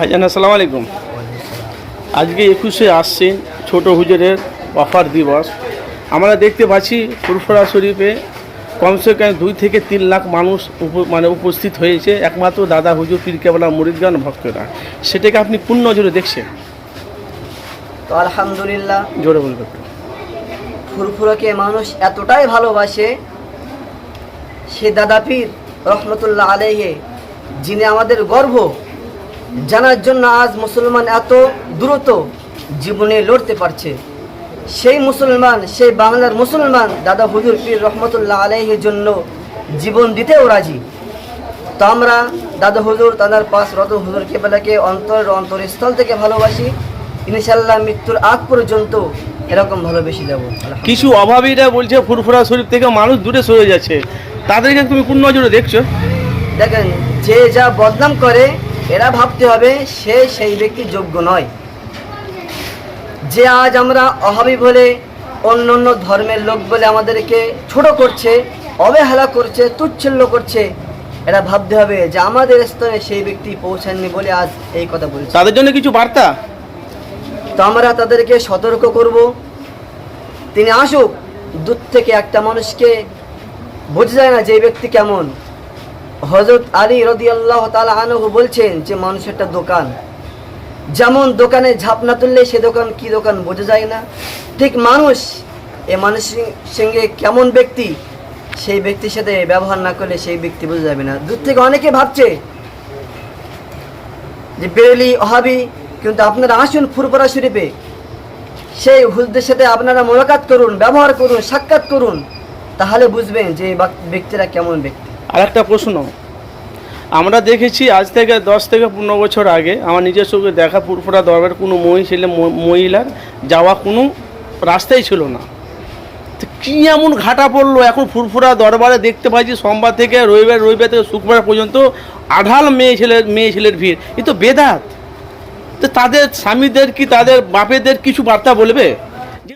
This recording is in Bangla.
ভাইজান আসসালামু আলাইকুম। আজকে একুশে আসছেন ছোট হুজুরের অফার দিবস। আমরা দেখতে পাচ্ছি ফুরফুরা শরীফে কমসে কম দুই থেকে তিন লাখ মানুষ মানে উপস্থিত হয়েছে। একমাত্র দাদা হুজুর পীর কেবলা মুরিদগান ভক্তরা। সেটাকে আপনি পূর্ণ নজরে দেখছেন? তো আলহামদুলিল্লাহ। জোরে বলবেন ফুরফুরাকে মানুষ এতটাই ভালোবাসে সে দাদা পীর রহমতুল্লাহ আলাইহে যিনি আমাদের গর্ব। জানার জন্য আজ মুসলমান এত দ্রুত জীবনে লড়তে পারছে। সেই মুসলমান সেই বাংলার মুসলমান দাদা হুজুর পীর রহমতুল্লাহ আলাইহের জন্য জীবন দিতেও রাজি। তো আমরা দাদা হুজুর তাদের পাশ রত হুজুর কেবেলাকে অন্তর অন্তরস্থল থেকে ভালোবাসি। ইনশাল্লাহ মৃত্যুর আগ পর্যন্ত এরকম ভালোবেসে যাব। কিছু অভাবীরা বলছে ফুরফুরা শরীফ থেকে মানুষ দূরে সরে যাচ্ছে। তাদেরকে তুমি পূর্ণ নজরে দেখছ? দেখেন যে যা বদনাম করে এরা ভাবতে হবে সে সেই ব্যক্তি যোগ্য নয়। যে আজ আমরা অভাবী বলে অন্য অন্য ধর্মের লোক বলে আমাদেরকে ছোট করছে অবহেলা করছে তুচ্ছিল্য করছে এরা ভাবতে হবে যে আমাদের স্তরে সেই ব্যক্তি পৌঁছাননি বলে আজ এই কথা বলছে। তাদের জন্য কিছু বার্তা? তো আমরা তাদেরকে সতর্ক করব। তিনি আসুক দূর থেকে একটা মানুষকে বোঝা যায় না যে এই ব্যক্তি কেমন। হজরত আলী রদি আল্লাহ তালা আনহু বলছেন যে মানুষ একটা দোকান। যেমন দোকানে ঝাপনা তুললে সে দোকান কি দোকান বোঝা যায় না। ঠিক মানুষ এ মানুষের সঙ্গে কেমন ব্যক্তি, সেই ব্যক্তির সাথে ব্যবহার না করলে সেই ব্যক্তি বোঝা যাবে না। দূর থেকে অনেকে ভাবছে যে বেরেলি অহাবি, কিন্তু আপনারা আসুন ফুরপুরা শরীফে। সেই হুলদের সাথে আপনারা মোলাকাত করুন, ব্যবহার করুন, সাক্ষাৎ করুন, তাহলে বুঝবেন যে ব্যক্তিরা কেমন ব্যক্তি। আর একটা প্রশ্ন। আমরা দেখেছি আজ থেকে দশ থেকে পনেরো বছর আগে আমার নিজের সঙ্গে দেখা পুরপুরা দরবার কোনো মহি মহিলা মহিলার যাওয়া কোনো রাস্তাই ছিল না। তো কী এমন ঘাটা পড়ল? এখন ফুরফুরা দরবারে দেখতে পাচ্ছি সোমবার থেকে রবিবার রবিবার থেকে শুক্রবার পর্যন্ত আঢাল মেয়ে ছেলের মেয়ে ছেলের ভিড়। এ তো বেদাত। তো তাদের স্বামীদের কি তাদের বাপেদের কিছু বার্তা বলবে?